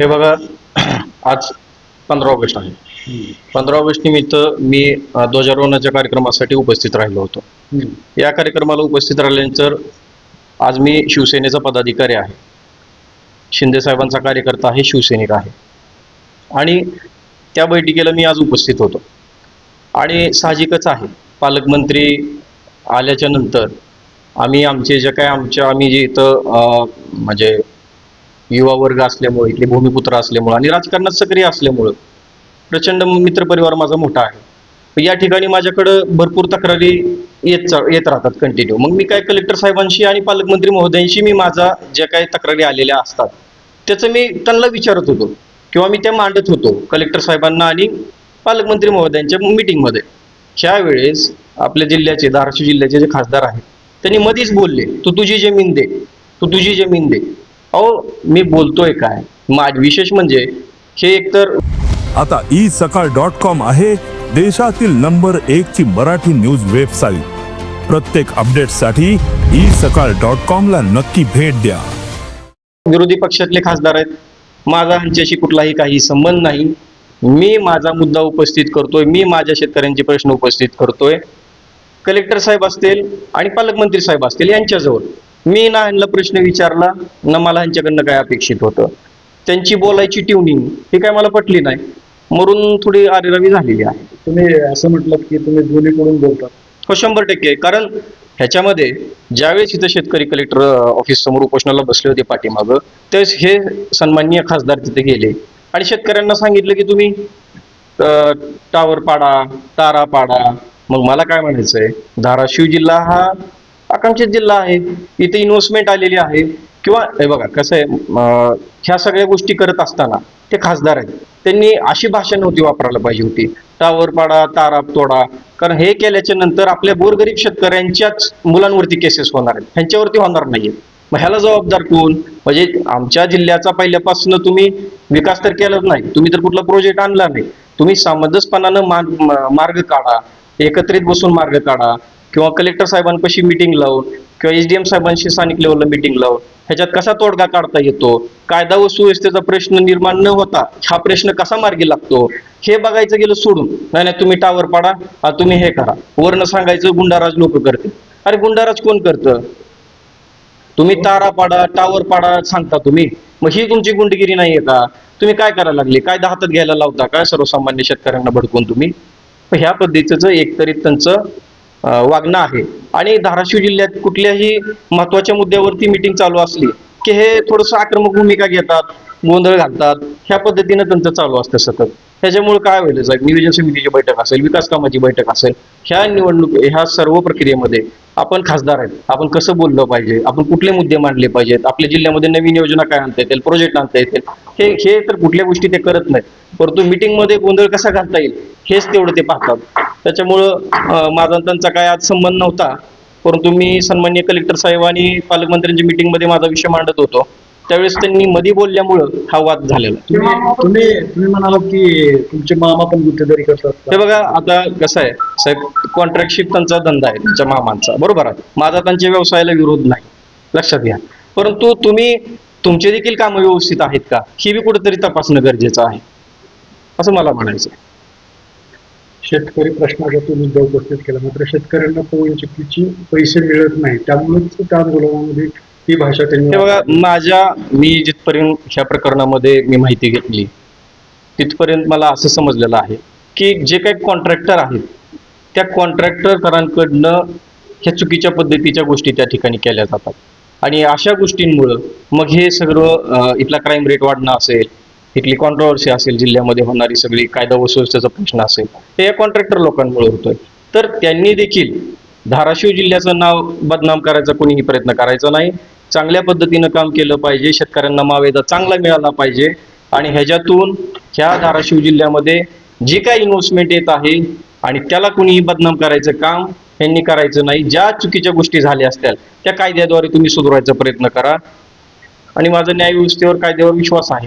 हे बघा आज पंधरा ऑगस्ट आहे. पंधरा ऑगस्ट निमित्त मी ध्वजारोहणाच्या कार्यक्रमासाठी उपस्थित राहिलो होतो. या कार्यक्रमाला उपस्थित राहिल्यानंतर आज मी शिवसेनेचा पदाधिकारी आहे. शिंदे साहेबांचा कार्यकर्ता आहे शिवसैनिक आहे. आणि त्या बैठकीला मी आज उपस्थित होतो. आणि साहजिकच आहे. पालकमंत्री आल्याच्यानंतर आम्ही आमचे जे काय आमच्या आम्ही जे इथं म्हणजे युवा वर्ग असल्यामुळे इथले भूमिपुत्र असल्यामुळं आणि राजकारणात सक्रिय असल्यामुळं प्रचंड मित्रपरिवार माझा मोठा आहे. या ठिकाणी माझ्याकडं भरपूर तक्रारी येत चा- येत राहतात कंटिन्यू मग मी काय कलेक्टर साहेबांशी आणि पालकमंत्री महोदयांशी मी माझा ज्या काही तक्रारी आलेल्या असतात त्याचं मी त्यांना विचारत होतो किंवा मी त्या मांडत होतो कलेक्टर साहेबांना आणि पालकमंत्री महोदयांच्या मीटिंगमध्ये ह्या वेळेस आपल्या जिल्ह्याचे धाराशिव जिल्ह्याचे जे खासदार आहेत त्यांनी मधीच बोलले तू तुझी जमीन दे तू तुझी जमीन दे. अहो मी बोलतोय काय? माझ विशेष म्हणजे हे एकतर आता ई सकाळ डॉट कॉम आहे देशातील नंबर एक ची मराठी न्यूज वेबसाईट. प्रत्येक अपडेटसाठी ई सकाळ डॉट कॉम ला नक्की भेट द्या. विरोधी पक्षातले खासदार आहेत. माझा यांच्याशी कुठलाही काही संबंध नाही. मी माझा मुद्दा उपस्थित करतोय. मी माझ्या शेतकऱ्यांचे प्रश्न उपस्थित करतोय. कलेक्टर साहेब असतील आणि पालकमंत्री साहेब असतील यांच्याजवळ. मी ना यांना प्रश्न विचारला ना मला यांच्याकडनं काय अपेक्षित होतं? त्यांची बोलायची ट्युनिंग ही काय मला पटली नाही. म्हणून थोडी आरेरावी झालेली आहे. तुम्ही असं म्हटलं की तुम्ही दोन्हीकडून बोलता. हो शंभर टक्के. कारण ह्याच्यामध्ये ज्यावेळेस इथं शेतकरी कलेक्टर ऑफिस समोर उपोषणाला बसले होते पाठीमागं त्यावेळेस हे सन्माननीय खासदार तिथे गेले. आणि शेतकऱ्यांना सांगितलं की तुम्ही टावर पाडा तारा पाडा. मग मला काय म्हणायचंय? धाराशिव जिल्हा हा आकांक्षित जिल्हा आहे इथे इन्व्हेस्टमेंट आलेली आहे. किंवा हे बघा कसं आहे ह्या सगळ्या गोष्टी करत असताना ते खासदार आहेत. त्यांनी अशी भाषा नव्हती वापरायला पाहिजे होती. टावर पाडा तारा तोडा. कारण हे केल्याच्यानंतर आपल्या गोरगरीब शेतकऱ्यांच्याच मुलांवरती केसेस होणार आहेत. ह्यांच्यावरती होणार नाहीये मग ह्याला जबाबदार कोण? म्हणजे आमच्या जिल्ह्याचा पहिल्यापासून तुम्ही विकास तर केलाच नाही. तुम्ही तर कुठला प्रोजेक्ट आणला नाही. तुम्ही सामंजस्यपणानं मार्ग काढा. एकत्रित बसून मार्ग काढा. किंवा कलेक्टर साहेबांपाशी मिटिंग लावून किंवा एच डी एम साहेबांशी स्थानिक लेवलला मिटिंग लावून ह्याच्यात कसा तोडगा काढता येतो? कायदा व सुव्यवस्थेचा प्रश्न निर्माण न होता हा प्रश्न कसा मार्गी लागतो? हे बघायचं गेलं सोडून. नाही नाही तुम्ही टावर पाडा हा तुम्ही हे करा. वर्ण सांगायचं गुंडाराज लोक करते अरे गुंडाराज कोण करतं? तुम्ही तारा पाडा टावर पाडा सांगता तुम्ही. मग ही तुमची गुंडगिरी नाहीये का? तुम्ही काय करायला लागले? काय हातात घ्यायला लावता काय सर्वसामान्य शेतकऱ्यांना भडकून तुम्ही? ह्या पद्धतीचं एकतरी त्यांचं वागणं आहे. आणि धाराशिव जिल्ह्यात कुठल्याही महत्त्वाच्या मुद्द्यावरती मिटिंग चालू असली की हे थोडंसं आक्रमक भूमिका घेतात गोंधळ घालतात ह्या पद्धतीनं त्यांचं चालू असतं सतत. त्याच्यामुळे काय होईल साहेब? नियोजन समितीची बैठक असेल विकास कामाची बैठक असेल ह्या निवडणूक ह्या सर्व प्रक्रियेमध्ये आपण खासदार आहेत. आपण कसं बोललं पाहिजे? आपण कुठले मुद्दे मांडले पाहिजेत? आपल्या जिल्ह्यामध्ये नवीन योजना काय आणता येतील? प्रोजेक्ट आणता येतील? हे हे तर कुठल्या गोष्टी ते करत नाहीत. परंतु मीटिंगमध्ये गोंधळ कसा घालता येईल? हेच तेवढं ते पाहतात. त्याच्यामुळं माझा त्यांचा काय आज संबंध नव्हता. परंतु मी सन्मान्य कलेक्टर साहेब आणि पालकमंत्र्यांच्या मीटिंगमध्ये माझा विषय मांडत होतो. त्यावेळेस त्यांनी मध्ये बोलल्यामुळं हा वाद झालेला. तुम्ही तुम्ही तुम्ही म्हणालात की तुमचे मामा पण गुत्तेदारी करतात हे बघा आता कसं आहे साहेब कॉन्ट्रॅक्टशिप त्यांचा धंदा आहे त्यांच्या मामांचा. बरोबर आहे. माझा त्यांच्या व्यवसायाला विरोध नाही. लक्षात घ्या. परंतु तुम्ही तुमचे देखील कामं व्यवस्थित आहेत का? ही बी कुठेतरी तपासणं गरजेचं आहे. असं मला म्हणायचं आहे. शेतकरी प्रश्नाचा तो मुद्दा उपस्थित केला मात्र शेतकऱ्यांना चक्कीची पैसे मिळत नाही त्यामुळेच त्या आंदोलनामध्ये ती भाषा त्यांनी हे बघा माझ्या मी जिथपर्यंत ह्या प्रकरणामध्ये मी माहिती घेतली तिथपर्यंत मला असं समजलेलं आहे की जे काही कॉन्ट्रॅक्टर आहेत त्या कॉन्ट्रॅक्टरकरांकडनं ह्या चुकीच्या पद्धतीच्या गोष्टी त्या ठिकाणी केल्या जातात. आणि अशा गोष्टींमुळं मग हे सगळं इथला क्राईम रेट वाढणं असेल इथली कॉन्ट्रोवर्सी असेल जिल्ह्यामध्ये होणारी सगळी कायदा व सुव्यवस्थेचा प्रश्न असेल हे या कॉन्ट्रॅक्टर लोकांमुळे होतोय. तर त्यांनी देखील धाराशिव जिल्ह्याचं नाव बदनाम करायचा कोणीही प्रयत्न करायचा नाही. चांगल्या पद्धतीनं काम केलं पाहिजे शेतकऱ्यांना मावेदा चांगला मिळाला पाहिजे. आणि ह्याच्यातून ह्या धाराशिव जिल्ह्यामध्ये जे काही इन्व्हेस्टमेंट येत आहे आणि त्याला कुणीही बदनाम करायचं काम यांनी करायचं नाही. ज्या चुकीच्या गोष्टी झाल्या असतील त्या कायद्याद्वारे तुम्ही सुधारायचा प्रयत्न करा. आणि माझा न्याय व्यवस्थेवर कायद्यावर विश्वास आहे.